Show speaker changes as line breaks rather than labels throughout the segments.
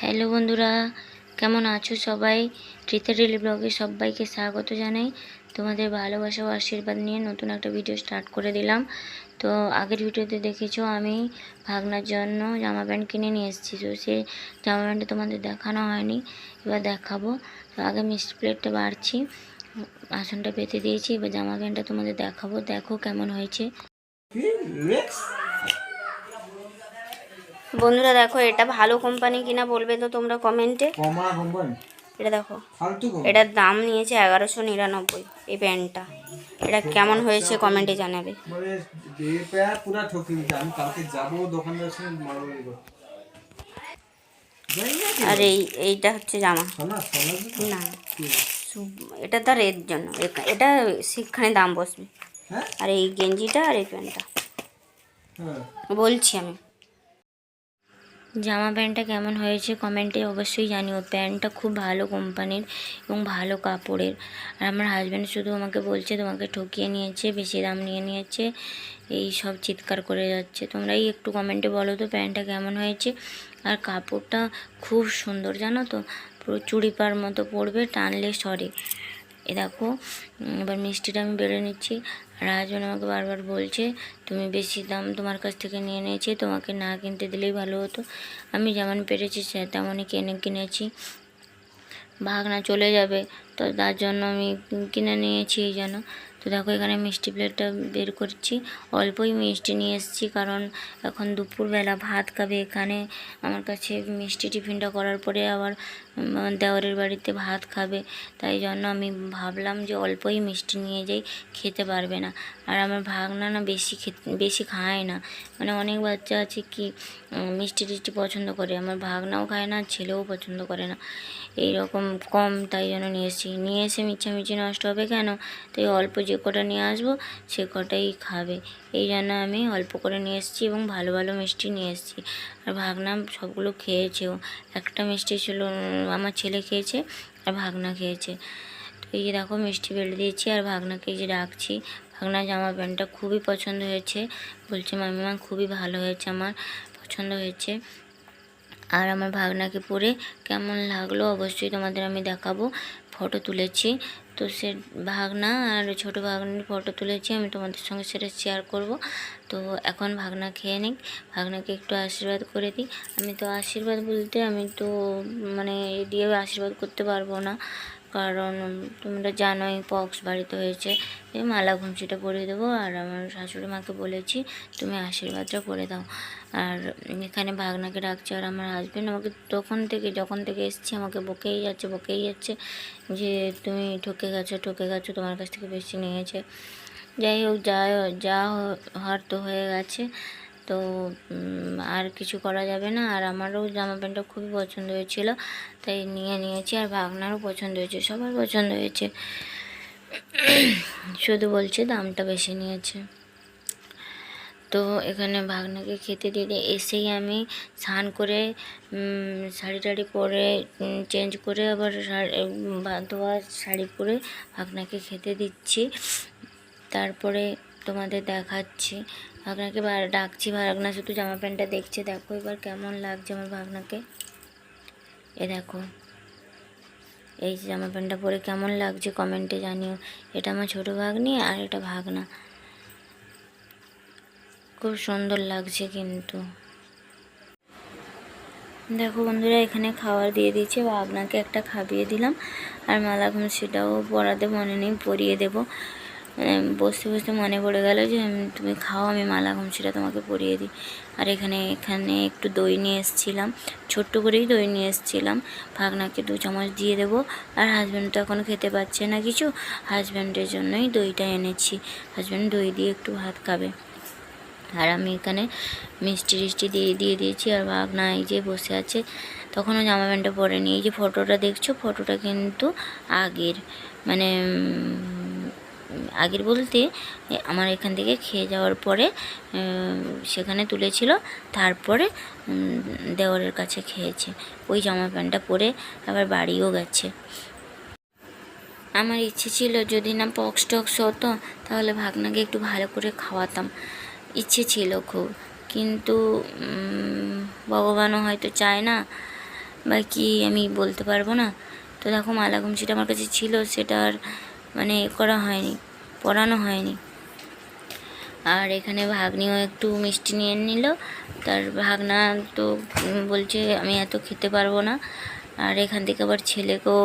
Hello বন্ধুরা, কেমন আছো সবাই? ট্রিতা ডেলি ব্লগে সবাইকে স্বাগত জানাই। তোমাদের ভালোবাসা ও আশীর্বাদ নিয়ে নতুন একটা ভিডিও স্টার্ট করে দিলাম। তো আগের ভিডিওতে দেখেছ, আমি ভাগনার জন্য জামা প্যান্ট কিনে নিয়ে এসেছি। তো সে জামা প্যান্টটা তোমাদের দেখানো হয়নি, এবার দেখাবো। তো আগে মিষ্টি প্লেটটা বাড়ছি, আসনটা পেতে দিয়েছি, এবার জামা প্যান্টটা তোমাদের দেখাবো। দেখো কেমন হয়েছে। বন্ধুরা দেখো এটা ভালো কোম্পানি কিনা বলবে তো তোমরা কমেন্টে এটা দেখো এটার দাম নিয়েছে এগারোশো নিরানব্বই এই প্যান্টটা। এটা কেমন হয়েছে কমেন্টে জানাবে।
মানে
আর এই এইটা হচ্ছে জামা? না এটা তার এর জন্য। এটা শিক্ষানে দাম বসবে।
হ্যাঁ?
আর এই গেঞ্জিটা আর এই প্যান্টটা।
হ্যাঁ।
বলছি আমি। জামা প্যান্টটা কেমন হয়েছে কমেন্টে অবশ্যই জানিও। প্যান্টটা খুব ভালো কোম্পানির এবং ভালো কাপড়ের। আর আমার হাজব্যান্ড শুধু আমাকে বলছে, তোমাকে ঠকিয়ে নিয়েছে, বেশি দাম নিয়ে নিয়েছে, এই সব চিৎকার করে যাচ্ছে। তোমরাই একটু কমেন্টে বলো তো প্যান্টটা কেমন হয়েছে। আর কাপড়টা খুব সুন্দর, জানো তো? পুরো চুড়িপার মতো পড়বে টানলে সরে। এ দেখো এবার মিষ্টিটা আমি বেড়ে নিচ্ছি। আর হাজবেন্ড আমাকে বারবার বলছে, তুমি বেশি দাম তোমার কাছ থেকে নিয়ে নিয়েছি, তোমাকে না কিনতে দিলেই ভালো হতো। আমি যেমন পেরেছি সে তেমনই কিনে, কিনেছি। ভাগনা চলে যাবে, তো তার জন্য আমি কিনে নিয়েছি এই জন্য তো দেখো, এখানে মিষ্টি প্লেটটা বের করছি। অল্পই মিষ্টি নিয়ে এসেছি, কারণ এখন দুপুরবেলা ভাত খাবে এখানে। আমার কাছে মিষ্টি টিফিনটা করার পরে আবার উম, দেওরের বাড়িতে ভাত খাবে। তাই জন্য আমি ভাবলাম যে অল্পই মিষ্টি নিয়ে যাই খেতে পারবে না। আর আমার ভাগনা না বেশি বেশি খায় না। মানে অনেক বাচ্চা আছে কি মিষ্টি টিষ্টি পছন্দ করে। আমার ভাগনাও খায় না ছেলেও পছন্দ করে না। এই রকম কম তাই জন্য নিয়ে এসেছি। নিয়ে এসে মিছামিছি নষ্ট হবে কেন? তাই অল্প যে কটা নিয়ে আসব সে কটাই খাবে। এই জন্য আমি অল্প করে নিয়ে এসেছি এবং ভালো ভালো মিষ্টি নিয়ে এসেছি। আর ভাগনা সবগুলো খেয়েছেও। একটা মিষ্টি ছিল আমার ছেলে খেয়েছে আর ভাগনা খেয়েছে। তো এই যে দেখো, মিষ্টি বেলে দিয়েছি আর ভাগনাকে যে ডাকছি। ভাগনা জামা প্যান্টটা খুবই পছন্দ হয়েছে। বলছে মামিমা খুবই ভালো হয়েছে আমার, পছন্দ হয়েছে। আর আমার ভাগনাকে পরে কেমন লাগল অবশ্যই তোমাদের আমি দেখাবো। ফটো তুলেছি। তো সে ভাগনা আর ছোটো ভাগনার ফটো তুলেছি, আমি তোমাদের সঙ্গে সেটা শেয়ার করব। তো এখন ভাগনা খেয়ে নিক, ভাগনাকে একটু আশীর্বাদ করে দিই আমি তো আশীর্বাদ বলতে আমি তো মানে দিয়ে আশীর্বাদ করতে পারব না। কারণ তোমরা জানোই পক্স বাড়িতে হয়েছে। এই মালা ঘুমছিটা পরিয়ে দেবো আর আমার শাশুড়ি মাকে বলেছি, তুমি আশীর্বাদটা করে দাও। আর এখানে ভাগনাকে ডাকছে আর আমার হাজব্যান্ড আমাকে তখন থেকে, যখন থেকে এসছি, আমাকে বকেই যাচ্ছে বকেই যাচ্ছে যে, তুমি ঠকে গেছো ঠকে গেছো, তোমার কাছ থেকে বেশি নিয়েছে। যাই হোক, যা যা হওয়ার তো হয়ে গেছে। তো আর কিছু করা যাবে না। আর আমারও জামা প্যান্টটা খুবই পছন্দ হয়েছিল, তাই নিয়ে নিয়েছি। আর ভাগনারও পছন্দ হয়েছে, সবার পছন্দ হয়েছে। শুধু বলছে দামটা বেশি নিয়েছে। তো এখানে ভাগনাকে খেতে দিয়ে এসেই আমি স্নান করে শাড়ি টাড়ি পরে চেঞ্জ করে আবার ধোয়া শাড়ি পরে ভাগনাকে খেতে দিচ্ছি। তারপরে তোমাদের দেখাচ্ছি। ভাগনাকে ডাকছি ভাগনা, শুধু জামা প্যান্টটা দেখছে। দেখো এবার কেমন লাগছে আমার ভাগনাকে। এ দেখো, এই যে জামা প্যান্টটা পরে কেমন লাগছে কমেন্টে জানিও। এটা আমার ছোটো ভাগ্নি আর এটা ভাগনা। খুব সুন্দর লাগছে কিন্তু। দেখো বন্ধুরা, এখানে খাবার দিয়ে দিয়েছে আপনাকে একটা খাইয়ে দিলাম। আর মালা সেটাও পরাতে মনে নেই, পরিয়ে দেবো। বসতে বসতে মনে পড়ে গেল যে তুমি খাও, আমি মালা সেটা তোমাকে পরিয়ে দিই। আর এখানে এখানে একটু দই নিয়ে এসেছিলাম, ছোট্ট করেই দই নিয়ে এসেছিলাম। ভাগনাকে দু চামচ দিয়ে দেবো। আর হাজব্যান্ড তো এখন খেতে পাচ্ছে না কিছু। হাজব্যান্ডের জন্যই দইটা এনেছি। হাজব্যান্ড দই দিয়ে একটু ভাত খাবে। আর আমি এখানে মিষ্টি টিষ্টি দিয়ে দিয়ে দিয়েছি। আর ভাগনা এই যে বসে আছে, তখনও জামা প্যান্টটা পরে পরেনি। এই যে ফটোটা দেখছ, ফটোটা কিন্তু আগের। মানে আগের বলতে আমার এখান থেকে খেয়ে যাওয়ার পরে সেখানে তুলেছিল তারপরে উম, দেওরের কাছে খেয়েছে। ওই জামা প্যান্টটা পরে আবার বাড়িও গেছে। আমার ইচ্ছে ছিল যদি না পক্স টক্স হতো তাহলে ভাগনাকে একটু ভালো করে খাওয়াতাম। ইচ্ছে ছিল খুব। কিন্তু ভগবানও হয়তো চায় না। বা কি আমি বলতে পারব না? তো দেখো মালা গুমছিটা আমার কাছে ছিল সেটা আর মানে এ করা হয়নি, পড়ানো হয়নি। আর এখানে ভাগ্নিও একটু মিষ্টি নিয়ে নিল। তার ভাগনা তো বলছে, আমি এত খেতে পারব না। আর এখান থেকে আবার ছেলেকেও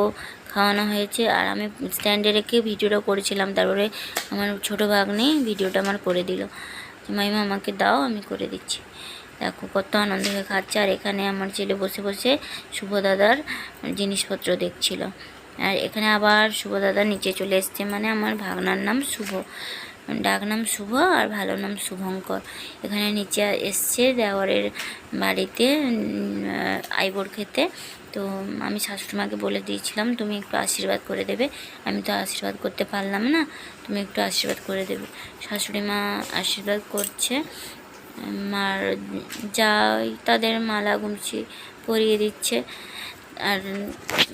খাওয়ানো হয়েছে। আর আমি স্ট্যান্ডে রেখে ভিডিওটা করেছিলাম। তারপরে আমার ছোটো ভাগ্নি ভিডিওটা আমার করে দিল। মাইমা, আমাকে দাও, আমি করে দিচ্ছি। দেখো কত আনন্দ হয়ে খাচ্ছে। আর এখানে আমার ছেলে বসে বসে শুভ দাদার জিনিসপত্র দেখছিল। আর এখানে আবার শুভ দাদা নিচে চলে এসছে মানে আমার ভাগনার নাম শুভ। ডাক নাম শুভ আর ভালো নাম শুভঙ্কর। এখানে নিচে এসছে দেওয়ারের বাড়িতে আইবর খেতে। তো আমি শাশুড়িমাকে বলে দিয়েছিলাম তুমি একটু আশীর্বাদ করে দেবে। আমি তো আশীর্বাদ করতে পারলাম না তুমি একটু আশীর্বাদ করে দেবে। শাশুড়ি মা আশীর্বাদ করছে উম, আর যাই তাদের মালা গুমছি পরিয়ে দিচ্ছে। আর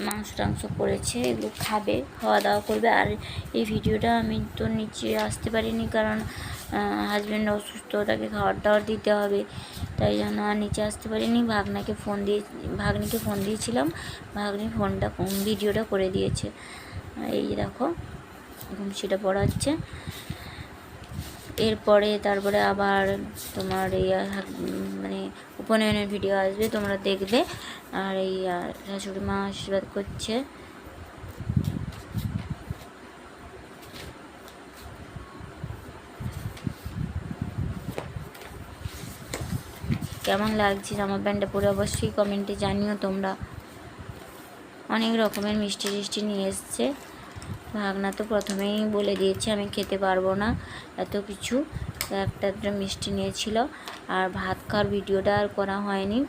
মাংস টাংস করেছে, এগুলো খাবে, খাওয়া দাওয়া করবে। আর এই ভিডিওটা আমি তো নিচে আসতে পারিনি কারণ হাজব্যান্ড অসুস্থ, তাকে খাবার দাবার দিতে হবে। তাই জন্য আর নিচে আসতে পারিনি। ভাগনাকে ফোন দিয়ে, ভাগ্নিকে ফোন দিয়েছিলাম। ভাগ্নি ফোনটা ভিডিওটা করে দিয়েছে। এই দেখো ঘুমছিটা পড়াচ্ছে। এরপরে তারপরে আবার তোমার এই মানে উপনয়নের ভিডিও আসবে, তোমরা দেখবে। আর এই শাশুড়ি মা আশীর্বাদ করছে। কেমন লাগছে জামা প্যান্টটা পরে অবশ্যই কমেন্টে জানিও তোমরা। অনেক রকমের মিষ্টি টিষ্টি নিয়ে এসছে। ভাগনা তো প্রথমেই বলে দিয়েছে, আমি খেতে পারব না। এত কিছু, একটা একটা মিষ্টি নিয়েছিল, আর ভাত খাওয়ার ভিডিওটা আর করা হয়নি।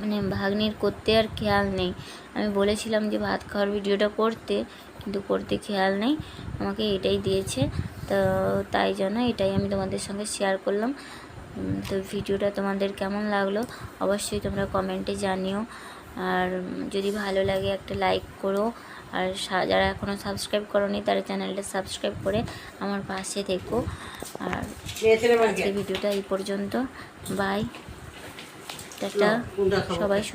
মানে ভাগ্নির করতে আর খেয়াল নেই। আমি বলেছিলাম যে ভাত খাওয়ার ভিডিওটা করতে, কিন্তু করতে খেয়াল নেই। আমাকে এটাই দিয়েছে, তো তাই জন্য এটাই আমি তোমাদের সঙ্গে শেয়ার করলাম। তো ভিডিওটা তোমাদের কেমন লাগল? অবশ্যই তোমরা কমেন্টে জানিও। আর যদি ভালো লাগে একটা লাইক করো। আর যারা এখনও সাবস্ক্রাইব করোনি তারা চ্যানেলটা সাবস্ক্রাইব করে আমার পাশে থেকো। আর আজকে ভিডিওটা এই পর্যন্ত। বাই টাটা সবাই